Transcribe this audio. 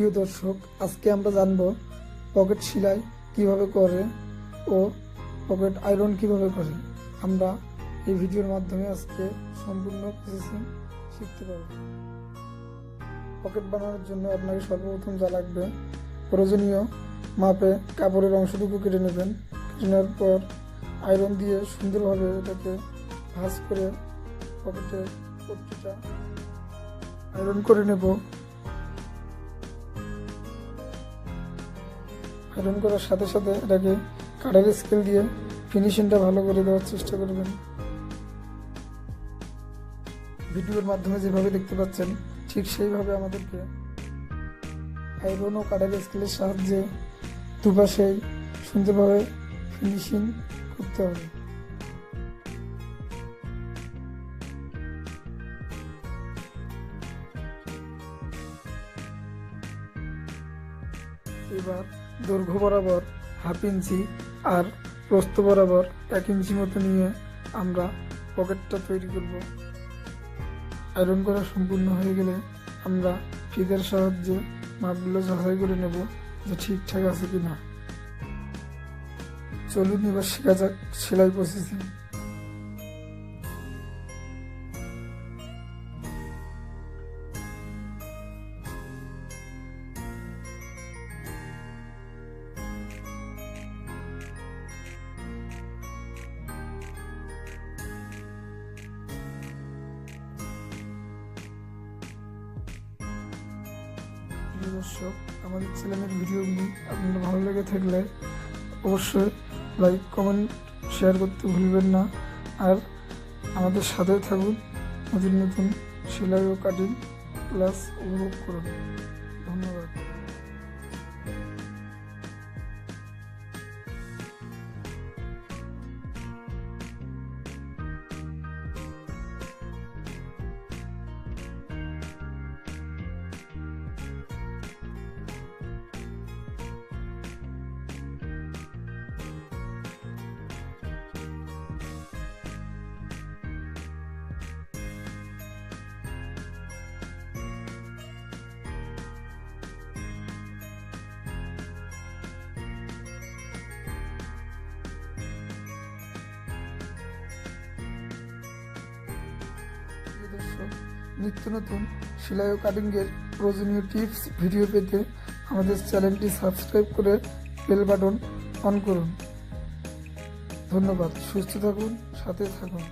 প্রিয় দর্শক, আজকে আমরা জানব পকেট সেলাই কীভাবে করে ও পকেট আয়রন কীভাবে করে। আমরা এই ভিডিওর মাধ্যমে আজকে সম্পূর্ণ প্রসেসিং শিখতে পারব। পকেট বানানোর জন্য আপনাকে সর্বপ্রথম যা লাগবে, প্রয়োজনীয় মাপে কাপড়ের অংশটুকু কেটে নেবেন। কেটে নেওয়ার পর আয়রন দিয়ে সুন্দরভাবে এটাকে ভাঁজ করে পকেটের পট্টিটা আয়রন করে নেব। আয়রন করার সাথে সাথে এটাকে কাটার স্কেল দিয়ে ফিনিশিংটা ভালো করে দেওয়ার চেষ্টা করবেন। ভিডিওর মাধ্যমে যেভাবে দেখতে পাচ্ছেন, ঠিক সেইভাবে আমাদেরকে আয়রন ও কাটার স্কেলের সাহায্যে দুপাশে সুন্দরভাবে ফিনিশিং করতে হবে। এবার দৈর্ঘ্য বরাবর হাফ ইঞ্চি আর প্রস্থ বরাবর এক ইঞ্চি মতো নিয়ে আমরা পকেটটা তৈরি করব। আয়রন করা সম্পূর্ণ হয়ে গেলে আমরা ফিদের সাহায্যে মাপগুলো যাচাই করে নেব যে ঠিকঠাক আছে কি না চলুন এবার শেখা যাক সেলাই প্রসেসিং দর্শক, আমাদের চ্যানেলের ভিডিওগুলি আপনার ভালো লেগে থাকলে অবশ্যই লাইক কমেন্ট শেয়ার করতে ভুলবেন না। আর আমাদের সাথে থাকুন। নতুন নতুন সেলাই ও কাটিং ক্লাস উপভোগ করুন। নিত্য নতুন সেলাই ও কাটিংয়ের প্রয়োজনীয় টিপস ভিডিও পেতে আমাদের চ্যানেলটি সাবস্ক্রাইব করে বেল বাটন অন করুন। ধন্যবাদ। সুস্থ থাকুন, সাথে থাকুন।